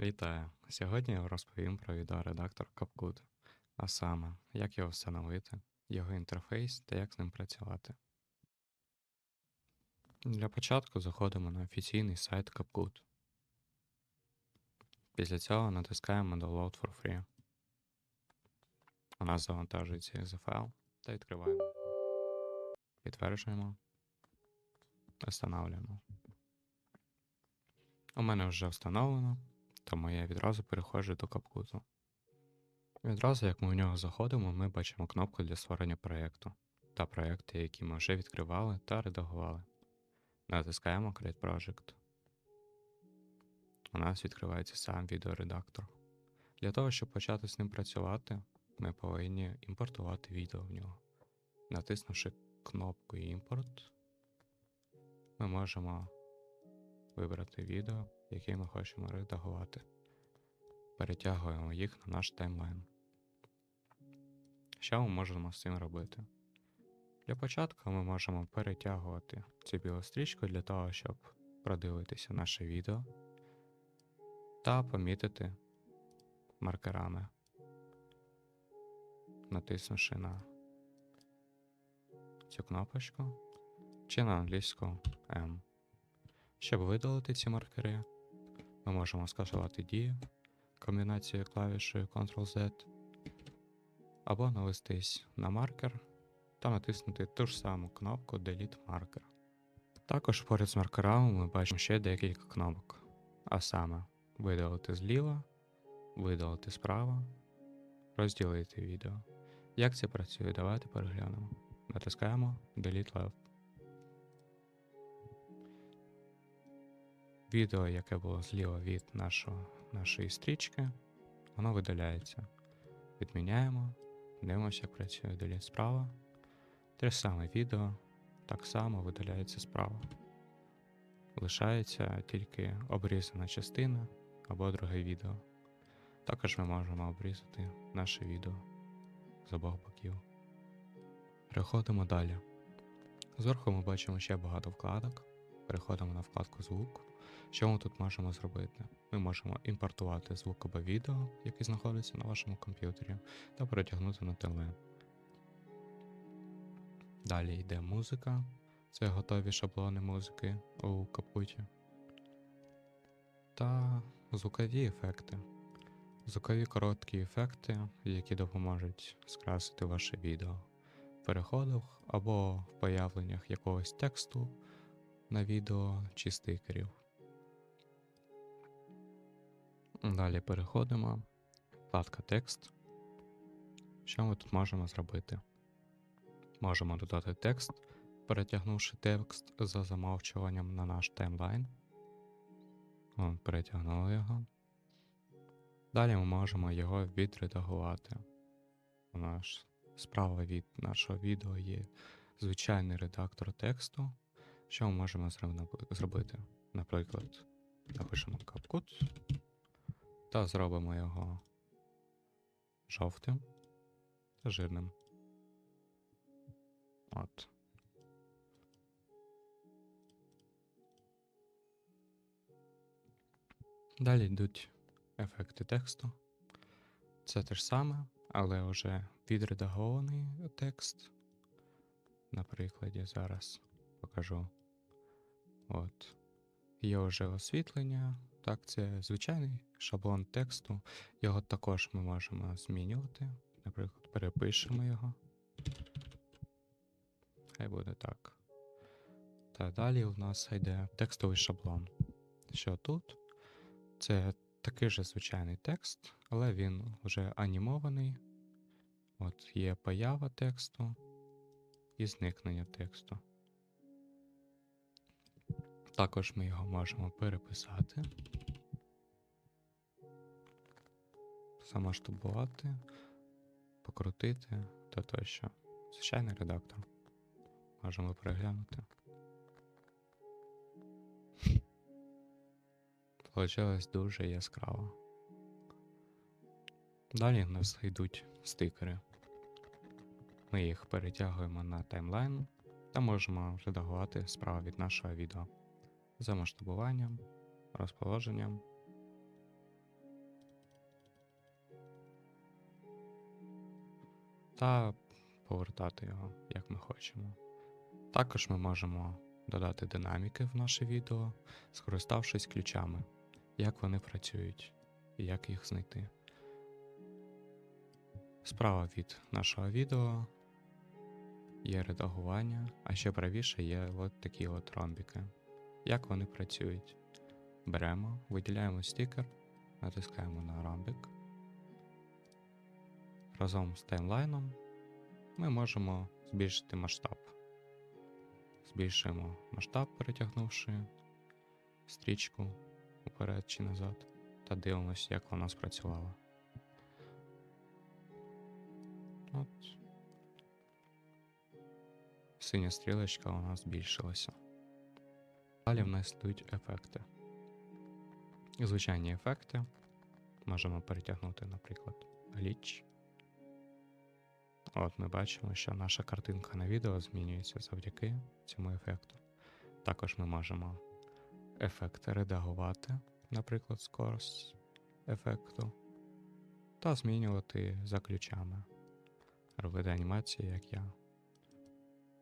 Вітаю! Сьогодні я розповім про відеоредактор CapCut, а саме, як його встановити, його інтерфейс та як з ним працювати. Для початку заходимо на офіційний сайт CapCut. Після цього натискаємо Download for Free. У нас завантажується exe файл та відкриваємо. Підтверджуємо. Встановлюємо. У мене вже встановлено, тому я відразу переходжу до капкуту. Відразу, як ми в нього заходимо, ми бачимо кнопку для створення проєкту та проєкти, які ми вже відкривали та редагували. Натискаємо Create Project. У нас відкривається сам відеоредактор. Для того, щоб почати з ним працювати, ми повинні імпортувати відео в нього. Натиснувши кнопку Імпорт, ми можемо вибрати відео, яке ми хочемо редагувати. Перетягуємо їх на наш таймлайн. Що ми можемо з цим робити? Для початку ми можемо перетягувати цю білу стрічку для того, щоб продивитися наше відео та помітити маркерами, натиснувши на цю кнопочку чи на англійську M. Щоб видалити ці маркери, ми можемо скасувати дію комбінацією клавішою Ctrl-Z, або навестись на маркер та натиснути ту ж саму кнопку Delete Marker. Також поряд з маркерами ми бачимо ще декілька кнопок, а саме видалити зліва, видалити справа, розділити відео. Як це працює, давайте переглянемо. Натискаємо Delete Left. Відео, яке було зліва від нашого, нашої стрічки, воно видаляється. Відміняємо, дивимося, як працює Delete справа. Те саме відео так само видаляється справа. Лишається тільки обрізана частина або друге відео. Також ми можемо обрізати наше відео з обох боків. Переходимо далі. Зверху ми бачимо ще багато вкладок. Переходимо на вкладку звук. Що ми тут можемо зробити? Ми можемо імпортувати звук або відео, який знаходиться на вашому комп'ютері, та перетягнути на таймлайн. Далі йде музика. Це готові шаблони музики у капуті. Та звукові ефекти. Звукові короткі ефекти, які допоможуть скрасити ваше відео в переходах або в появленнях якогось тексту на відео чи стикерів. Далі переходимо. Вкладка текст. Що ми тут можемо зробити? Можемо додати текст, перетягнувши текст за замовчуванням на наш таймлайн. Перетягнули його. Далі ми можемо його відредагувати. У нас справа від нашого відео є звичайний редактор тексту. Що ми можемо зробити? Наприклад, напишемо CapCut та зробимо його жовтим та жирним. От. Далі йдуть ефекти тексту. Це те ж саме, але вже відредагований текст. На прикладі зараз покажу. От. Є вже освітлення. Так, це звичайний шаблон тексту. Його також ми можемо змінювати. Наприклад, перепишемо його. Хай буде так. Та далі у нас йде текстовий шаблон. Що тут? Це такий же звичайний текст, але він вже анімований. От є поява тексту і зникнення тексту. Також ми його можемо переписати, замасштабувати, покрутити та тощо. Звичайний редактор. Можемо переглянути. Получилось дуже яскраво. Далі в нас йдуть стикери. Ми їх перетягуємо на таймлайн та можемо редагувати справа від нашого відео за масштабуванням, розположенням. Та повертати його, як ми хочемо. Також ми можемо додати динаміки в наше відео, скориставшись ключами, як вони працюють і як їх знайти. Справа від нашого відео є редагування, а ще правіше є от такі от ромбіки. Як вони працюють? Беремо, виділяємо стікер, натискаємо на ромбік. Разом з таймлайном ми можемо збільшити масштаб. Збільшуємо масштаб, перетягнувши стрічку уперед чи назад, та дивимося, як вона спрацювала. От. Синя стрілочка у нас збільшилася. Далі в нас йдуть ефекти. Звичайні ефекти. Можемо перетягнути, наприклад, гліч. От ми бачимо, що наша картинка на відео змінюється завдяки цьому ефекту. Також ми можемо ефект редагувати, наприклад, скорость ефекту, та змінювати за ключами. Робити анімації, як я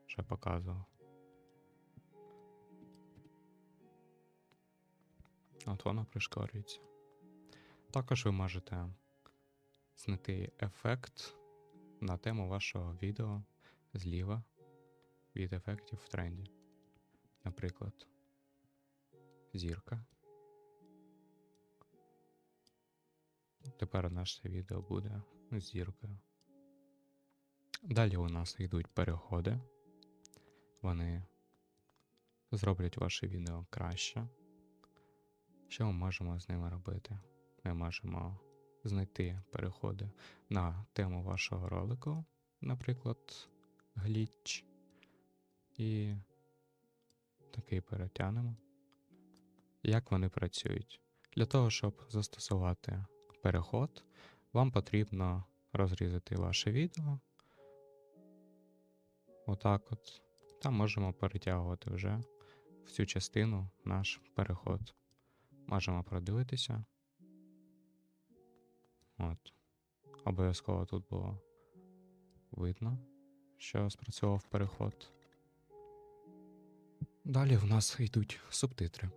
вже показував. От воно пришкорюється. Також ви можете знайти ефект на тему вашого відео зліва від ефектів в тренді. Наприклад, зірка. Тепер наше відео буде зіркою. Далі у нас йдуть переходи. Вони зроблять ваше відео краще. Що ми можемо з ними робити? Ми можемо знайти переходи на тему вашого ролику, наприклад, гліч, і такий перетягнемо. Як вони працюють? Для того, щоб застосувати переход, вам потрібно розрізати ваше відео. Отак от. Та можемо перетягувати вже в цю частину наш переход. Можемо продивитися. От. Обов'язково тут було видно, що спрацював переход. Далі в нас йдуть субтитри.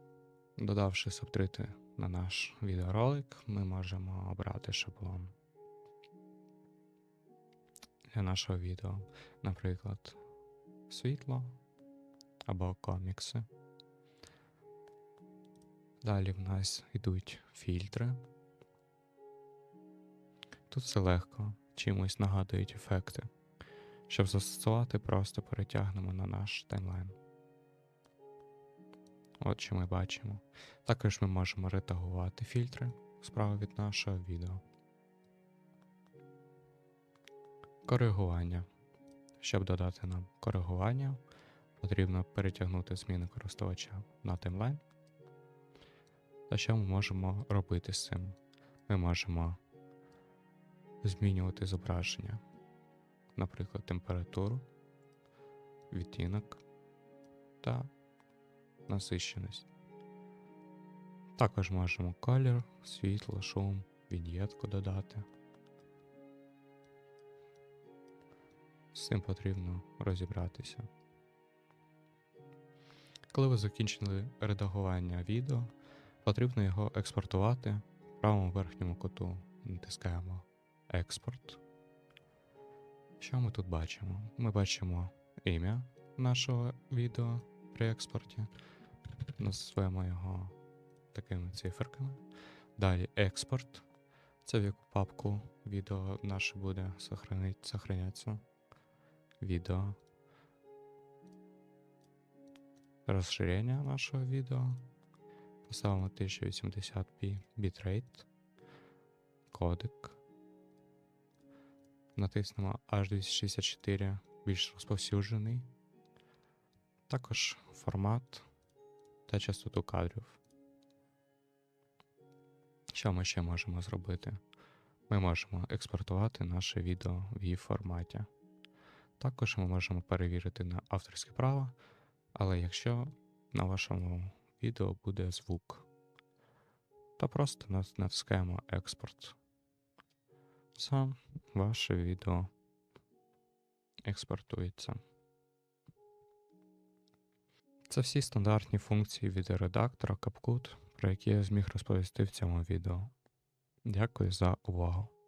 Додавши субтитри на наш відеоролик, ми можемо обрати шаблон для нашого відео, наприклад, світло або комікси. Далі в нас йдуть фільтри. Тут все легко, чимось нагадують ефекти. Щоб застосувати, просто перетягнемо на наш таймлайн. От що ми бачимо. Також ми можемо редагувати фільтри справа від нашого відео. Коригування. Щоб додати нам коригування, потрібно перетягнути зміни користувача на таймлайн. Та що ми можемо робити з цим? Ми можемо змінювати зображення, наприклад, температуру, відтінок та насищеність. Також можемо колір, світло, шум, віньєтку додати. З цим потрібно розібратися. Коли ви закінчили редагування відео, потрібно його експортувати в правому верхньому куту. Натискаємо Експорт. Що ми тут бачимо? Ми бачимо ім'я нашого відео при експорті. Назвемо його такими циферками. Далі експорт. Це в яку папку відео наше буде сохранятися. Відео. Розширення нашого відео. Поставимо 1080p bitrate. Кодек. Натиснемо H264 більш розповсюджений. Також формат та частоту кадрів. Що ми ще можемо зробити? Ми можемо експортувати наше відео в її форматі. Також ми можемо перевірити на авторське право, але якщо на вашому відео буде звук, то просто натискаємо експорт. Все, ваше відео експортується. Це всі стандартні функції відеоредактора CapCut, про які я зміг розповісти в цьому відео. Дякую за увагу.